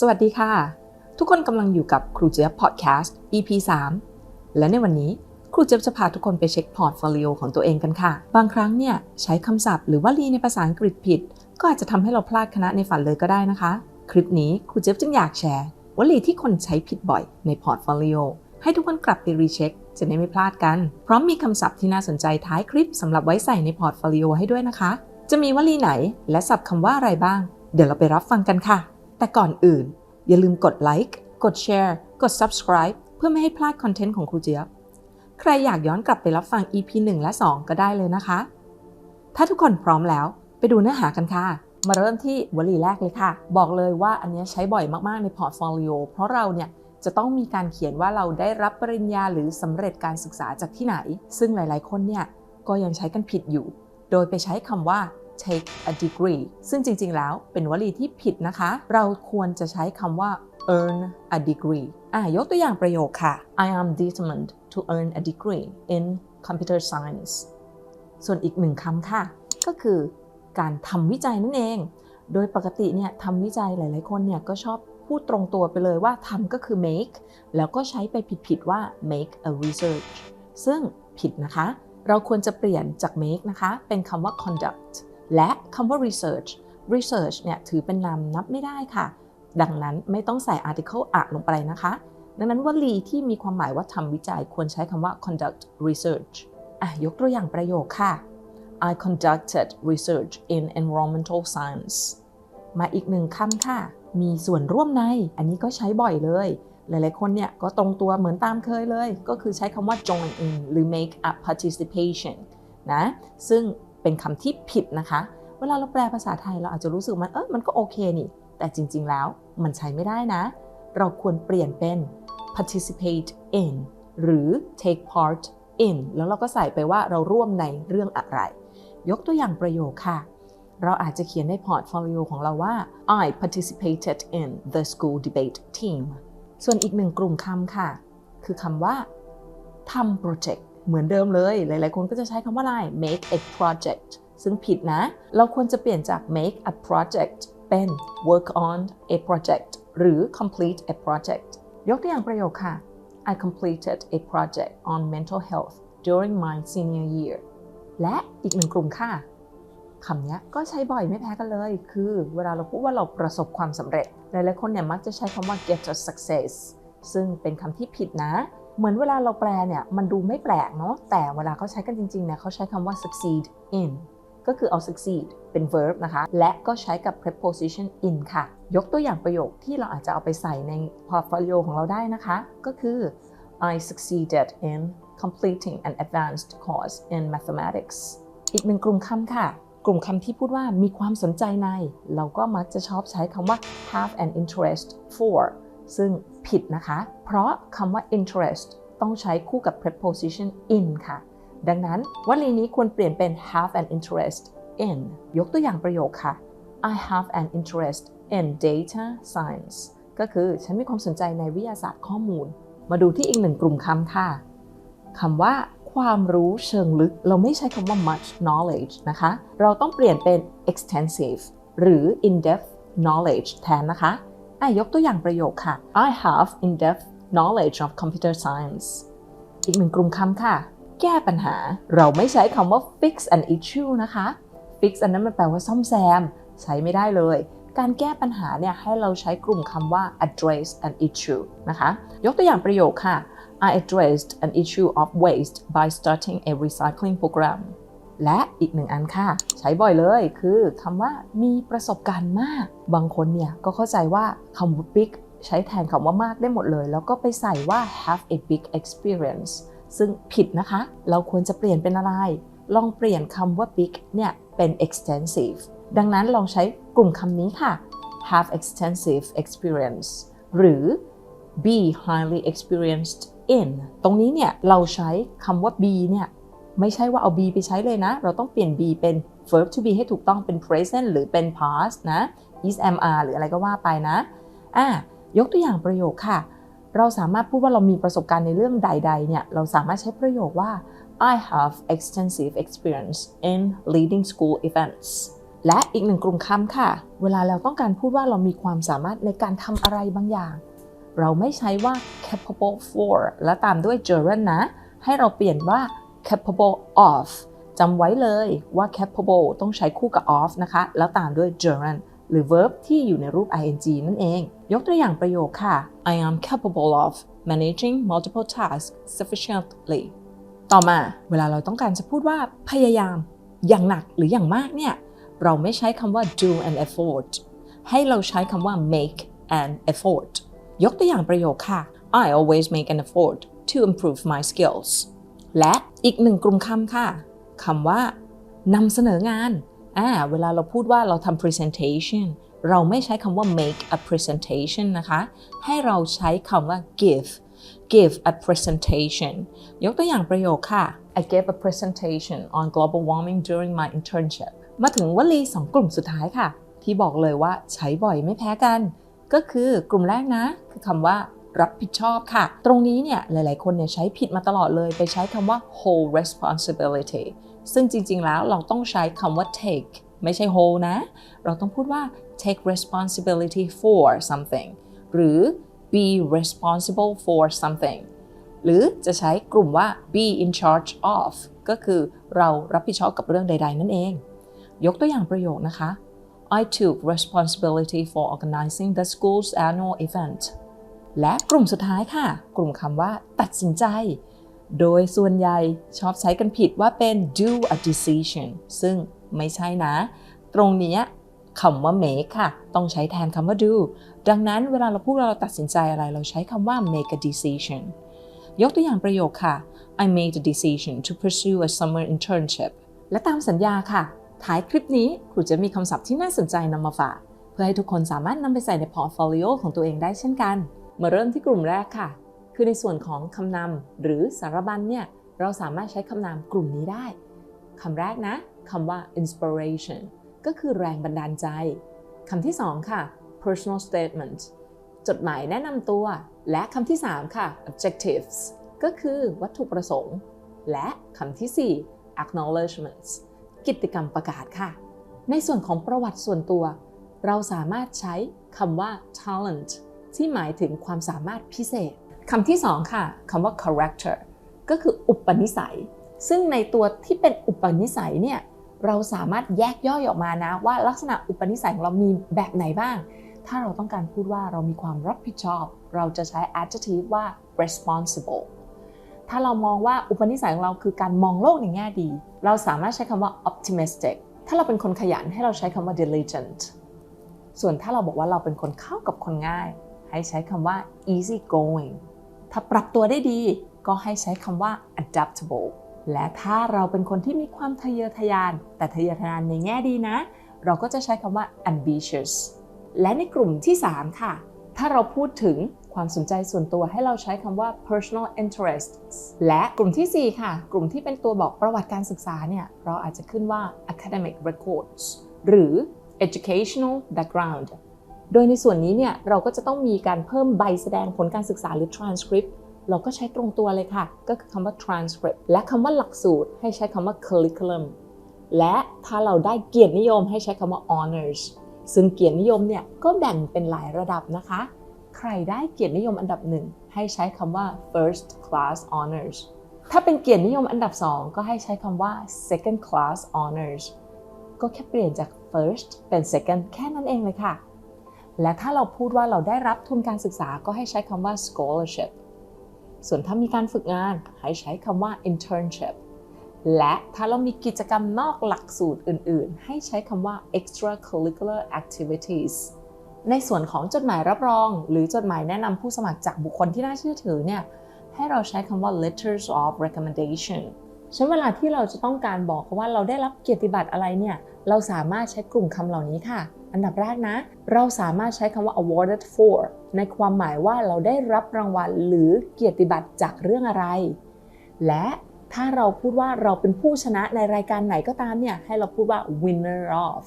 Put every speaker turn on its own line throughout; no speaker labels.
สวัสดีค่ะ ทุกคนกำลังอยู่กับครูเจี๊ยบพอดแคสต์ EP 3 และในวันนี้ครูเจี๊ยบจะพาทุกคนไปเช็คพอร์ตโฟลิโอของตัวเองกันค่ะ บางครั้งเนี่ยใช้คำศัพท์หรือว่าลีในภาษาอังกฤษผิด ก็อาจจะทำให้เราพลาดคณะในฝันเลยก็ได้นะคะ คลิปนี้ครูเจี๊ยบจึงอยากแชร์วลีที่คนใช้ผิดบ่อยในพอร์ตโฟลิโอให้ทุกคนกลับไปรีเช็คจะได้ไม่พลาดกัน พร้อมมีคำศัพท์ที่น่าสนใจท้ายคลิปสำหรับไว้ใส่ในพอร์ตโฟลิโอให้ด้วยนะคะ จะมีวลีไหนและศัพท์คำว่าอะไรบ้าง เดี๋ยวเราไปรับฟังกันค่ะ แต่ก่อนอื่น อย่าลืมกดไลค์กดแชร์กด subscribe เพื่อไม่ให้พลาดคอนเทนต์ของครูเจี๊ยบ ใครอยากย้อนกลับไปรับฟัง EP 1 และ 2 ก็ได้เลยนะคะ ถ้าทุกคนพร้อมแล้วไปดูเนื้อหากันค่ะ มาเริ่มที่วลีแรกเลยค่ะ บอกเลยว่าอันนี้ใช้บ่อยมากๆในพอร์ตโฟลิโอเพราะเราเนี่ยจะต้องมีการเขียนว่าเราได้รับปริญญาหรือสำเร็จการศึกษาจากที่ไหน ซึ่งหลายๆ คนเนี่ยก็ยังใช้กันผิดอยู่ โดยไปใช้คำว่า take a degree ซึ่งจริง ๆ แล้วเป็นวลีที่ผิดนะคะ เราควรจะใช้คำว่า earn a degree อะยกตัวอย่างประโยคค่ะ I am determined to earn a degree in computer science ส่วนอีกหนึ่งคำค่ะ ก็คือการทำวิจัยนั่นเอง โดยปกติเนี่ยทำวิจัยหลาย ๆ คนเนี่ยก็ชอบพูดตรงตัวไปเลยว่าทำก็คือ make แล้วก็ใช้ไปผิด ๆ ว่า make a research ซึ่งผิดนะคะ เราควรจะเปลี่ยนจาก make นะคะ เป็นคำว่า conduct และคำว่า research research เนี่ยถือเป็นนามนับไม่ได้ค่ะ ดังนั้นไม่ต้องใส่ article อะลงไปนะคะ ดังนั้นวลีที่มีความหมายว่าทำวิจัยควรใช้คำว่า conduct research อะยกตัวอย่างประโยคค่ะ I conducted research in environmental science มาอีกหนึ่งคำค่ะ มีส่วนร่วมใน อันนี้ก็ใช้บ่อยเลย หลายๆ คนเนี่ยก็ตรงตัวเหมือนตามเคยเลย ก็คือใช้คำว่า join in หรือ make a participation นะ ซึ่ง เป็นคำที่ผิดนะคะ เวลาเราแปลภาษาไทยเราอาจจะรู้สึกมันเออมันก็โอเคนี่ แต่จริง ๆ แล้วมันใช้ไม่ได้นะ เราควรเปลี่ยนเป็น participate in หรือ take part in แล้วเราก็ใส่ไปว่าเราร่วมในเรื่องอะไร ยกตัวอย่างประโยคค่ะ เราอาจจะเขียนในพอร์ตโฟลิโอของเราว่า I participated in the school debate team ส่วนอีกหนึ่งกลุ่มคำค่ะ คือคำว่าทำโปรเจกต์ เหมือนเดิมเลย หลาย ๆ คนก็จะใช้คำว่าอะไร make a project ซึ่งผิดนะ เราควรจะเปลี่ยนจาก make a project เป็น work on a project หรือ complete a project ยกตัวอย่างประโยคค่ะ I completed a project on mental health during my senior year และอีกหนึ่งกลุ่มค่ะคำนี้ก็ใช้บ่อยไม่แพ้กันเลย คือเวลาเราพูดว่าเราประสบความสำเร็จ หลายๆคนเนี่ยมักจะใช้คำว่า get a success ซึ่งเป็นคำที่ผิดนะ เหมือนเวลาเราแปลเนี่ยมันดูไม่แปลกเนาะแต่เวลาเขาใช้กันจริงๆเนี่ยเขาใช้คำว่า succeed in ก็คือเอา succeed เป็น verb นะคะ และก็ใช้กับ preposition in ค่ะ ยกตัวอย่างประโยคที่เราอาจจะเอาไปใส่ใน portfolio ของเราได้นะคะ ก็คือ I succeeded in completing an advanced course in mathematics อีกหนึ่งกลุ่มคำค่ะ กลุ่มคำที่พูดว่ามีความสนใจใน เราก็มักจะชอบใช้คำว่า have an interest for ซึ่ง ผิดนะคะ เพราะคำว่า interest ต้องใช้คู่กับ preposition in ค่ะ ดังนั้นวลีนี้ควรเปลี่ยนเป็น have an interest in ยกตัวอย่างประโยคค่ะ I have an interest in data science ก็คือฉันมีความสนใจในวิทยาศาสตร์ข้อมูล มาดูที่อีกหนึ่งกลุ่มคำค่ะคำว่าความรู้เชิงลึก เราไม่ใช้คำว่า much knowledge นะคะ เราต้องเปลี่ยนเป็น extensive หรือ in-depth knowledge แทนนะคะ ยกตัวอย่างประโยคค่ะ I have in-depth knowledge of computer science อีกหนึ่งกลุ่มคำค่ะ แก้ปัญหา เราไม่ใช้คำว่า fix an issue นะคะ fix อันนั้นมันแปลว่าซ่อมแซม ใช้ไม่ได้เลย การแก้ปัญหาเนี่ยให้เราใช้กลุ่มคำว่า address an issue นะคะ ยกตัวอย่างประโยคค่ะ I addressed an issue of waste by starting a recycling program และอีกหนึ่งอันค่ะ ใช้บ่อยเลยคือคำว่ามีประสบการณ์มาก บางคนเนี่ยก็เข้าใจว่าคำว่า big ใช้แทนคำว่ามากได้หมดเลย แล้วก็ไปใส่ว่า have a big experience ซึ่งผิดนะคะ เราควรจะเปลี่ยนเป็นอะไร ลองเปลี่ยนคำว่า big เนี่ยเป็น extensive ดังนั้นลองใช้กลุ่มคำนี้ค่ะ have extensive experience หรือ be highly experienced in ตรงนี้เนี่ยเราใช้คำว่า be เนี่ย ไม่ใช่ว่าเอา be ไปใช้เลยนะ เราต้องเปลี่ยน be เป็น verb to be ให้ถูกต้องเป็น present หรือเป็น past นะ is am are หรืออะไรก็ว่าไปนะอะยกตัวอย่างประโยคค่ะ เราสามารถพูดว่าเรามีประสบการณ์ในเรื่องใด ๆ เนี่ย เราสามารถใช้ประโยคว่า I have extensive experience in leading school events และอีกหนึ่งกลุ่มคำค่ะ เวลาเราต้องการพูดว่าเรามีความสามารถในการทำอะไรบางอย่าง เราไม่ใช้ว่า capable for แล้วตามด้วย gerund นะ ให้เราเปลี่ยนว่า capable of จำไว้เลยว่า capable ต้องใช้คู่กับ of นะคะ แล้วตามด้วย gerund หรือ verb ที่อยู่ในรูป ing นั่นเอง ยกตัวอย่างประโยคค่ะ I am capable of managing multiple tasks sufficiently ต่อมาเวลาเราต้องการจะพูดว่าพยายามอย่างหนักหรืออย่างมากเนี่ย เราไม่ใช้คำว่า do an effort ให้เราใช้คำว่า make an effort ยกตัวอย่างประโยคค่ะ I always make an effort to improve my skills และอีกหนึ่งกลุ่มคำค่ะคำว่านำเสนองานอ่าเวลาเราพูดว่าเราทำ presentation เราไม่ใช้คำว่า make a presentation นะคะ ให้เราใช้คำว่า give give a presentation ยกตัวอย่างประโยคค่ะ I gave a presentation on global warming during my internship มาถึงวลีสองกลุ่มสุดท้ายค่ะ ที่บอกเลยว่าใช้บ่อยไม่แพ้กัน ก็คือกลุ่มแรกนะ คือคำว่า รับผิดชอบค่ะ ตรงนี้เนี่ยหลายๆ คนเนี่ยใช้ผิดมาตลอดเลย ไปใช้คำว่า whole responsibility ซึ่งจริงๆ แล้วเราต้องใช้คำว่า take ไม่ใช่ whole นะ เราต้องพูดว่า take responsibility for something หรือ be responsible for something หรือจะใช้กลุ่มว่า be in charge of ก็คือเรารับผิดชอบกับเรื่องใด ๆ นั่นเอง ยกตัวอย่างประโยคนะคะ I took responsibility for organizing the school's annual event และกลุ่มสุดท้ายค่ะ กลุ่มคำว่าตัดสินใจ โดยส่วนใหญ่ชอบใช้กันผิดว่าเป็น do a decision ซึ่งไม่ใช่นะ ตรงนี้คำว่า make ค่ะ ต้องใช้แทนคำว่า do ดังนั้นเวลาเราพูดเราตัดสินใจอะไรเราใช้คำว่า make a decision ยกตัวอย่างประโยคค่ะ I made a decision to pursue a summer internship และตามสัญญาค่ะ ท้ายคลิปนี้ครูจะมีคำศัพท์ที่น่าสนใจนำมาฝาก เพื่อให้ทุกคนสามารถนำไปใส่ในพอร์ตโฟลิโอของตัวเองได้เช่นกัน มาเริ่มที่กลุ่มแรกค่ะ คือในส่วนของคำนำหรือสารบัญเนี่ยเราสามารถใช้คำนามกลุ่มนี้ได้คำแรกนะคำว่า inspiration ก็คือแรงบันดาลใจคำที่สองค่ะ personal statement จดหมายแนะนำตัว และคำที่3ค่ะ objectives ก็คือวัตถุประสงค์ และคำที่4 acknowledgements กิจกรรมประกาศค่ะ ในส่วนของประวัติส่วนตัว เราสามารถใช้คำว่า talent ที่หมายถึงความสามารถพิเศษคำที่2ค่ะคำว่า character ก็คืออุปนิสัย ซึ่งในตัวที่เป็นอุปนิสัยเนี่ยเราสามารถแยกย่อยออกมานะ ว่าลักษณะอุปนิสัยของเรามีแบบไหนบ้าง ถ้าเราต้องการพูดว่าเรามีความรับผิดชอบ เราจะใช้ adjective ว่า responsible ถ้าเรามองว่าอุปนิสัยของเราคือการมองโลกในแง่ดี เราสามารถใช้คำว่า optimistic ถ้าเราเป็นคนขยันให้เราใช้คำว่า diligent ส่วนถ้าเราบอกว่าเราเป็นคนเข้ากับคนง่าย ให้ใช้คำว่า easy going ถ้าปรับตัวได้ดีก็ให้ใช้คำว่า adaptable และถ้าเราเป็นคนที่มีความทะเยอทะยาน แต่ทะเยอทะยานในแง่ดีนะ เราก็จะใช้คำว่า ambitious และในกลุ่มที่ 3 ค่ะ ถ้าเราพูดถึงความสนใจส่วนตัวให้เราใช้คำว่า personal interests และกลุ่มทีสี่ 4 ค่ะ กลุ่มที่เป็นตัวบอกประวัติการศึกษาเนี่ย เราอาจจะขึ้นว่า academic records หรือ educational background โดยในส่วนนี้เนี่ยเราก็จะต้องมีการเพิ่มใบแสดงผลการศึกษาหรือ transcript เราก็ใช้ตรงตัวเลยค่ะ ก็คือคำว่า transcript และคำว่าหลักสูตรให้ใช้คำว่า curriculum และถ้าเราได้เกียรตินิยมให้ใช้คำว่า honors ซึ่งเกียรตินิยมเนี่ยก็แบ่งเป็นหลายระดับนะคะ ใครได้เกียรตินิยมอันดับหนึ่งให้ใช้คำว่า first class honors ถ้าเป็นเกียรตินิยมอันดับ 2 ก็ให้ใช้คำว่า second class honors ก็แค่เปลี่ยนจาก first เป็น second แค่นั้นเองเลยค่ะ และถ้าเราพูดว่าเราได้รับทุนการศึกษาก็ให้ใช้คำว่า scholarship ส่วนถ้ามีการฝึกงานให้ใช้คำว่า internship และถ้าเรามีกิจกรรมนอกหลักสูตรอื่น ๆ ให้ใช้คำว่า extracurricular activities ในส่วนของจดหมายรับรอง หรือจดหมายแนะนำผู้สมัครจากบุคคลที่น่าเชื่อถือเนี่ยให้เราใช้คำว่า letters of recommendation ฉะนั้นเวลาที่เราจะต้องการบอกว่าเราได้รับเกียรติบัตรอะไรเนี่ย เราสามารถใช้กลุ่มคำเหล่านี้ค่ะ อันดับแรกนะ เราสามารถใช้คำว่า awarded for ในความหมายว่าเราได้รับรางวัลหรือเกียรติบัตรจากเรื่องอะไร และถ้าเราพูดว่าเราเป็นผู้ชนะในรายการไหนก็ตามเนี่ยให้เราพูดว่า winner of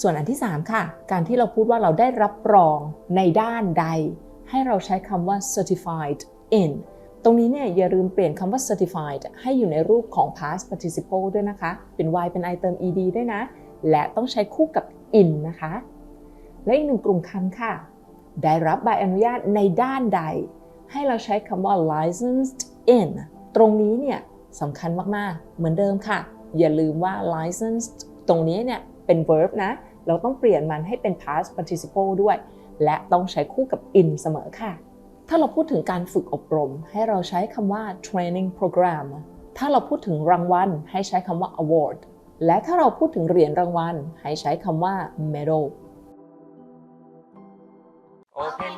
ส่วนอันที่ 3 ค่ะ การที่เราพูดว่าเราได้รับรองในด้านใด ให้เราใช้คำว่า certified in ตรงนี้เนี่ยอย่าลืมเปลี่ยนคำว่า certified ให้อยู่ในรูปของ past participle ด้วยนะคะ เป็น y เป็น i เติม ed ด้วยนะ และต้องใช้คู่กับ in นะคะ และอีกหนึ่งกลุ่มคำค่ะ ได้รับใบอนุญาตในด้านใด ให้เราใช้คำว่า licensed in ตรงนี้เนี่ยสำคัญมาก ๆ เหมือนเดิมค่ะ อย่าลืมว่า licensed ตรงนี้เนี่ยเป็น verb นะ เราต้องเปลี่ยนมันให้เป็น past participle ด้วย และต้องใช้คู่กับ in เสมอค่ะ ถ้าเราพูดถึงการฝึกอบรม ให้เราใช้คำว่า training program ถ้าเราพูดถึงรางวัลให้ใช้คำว่า award และถ้าเราพูดถึงเหรียญรางวัลให้ใช้คำว่า medal Open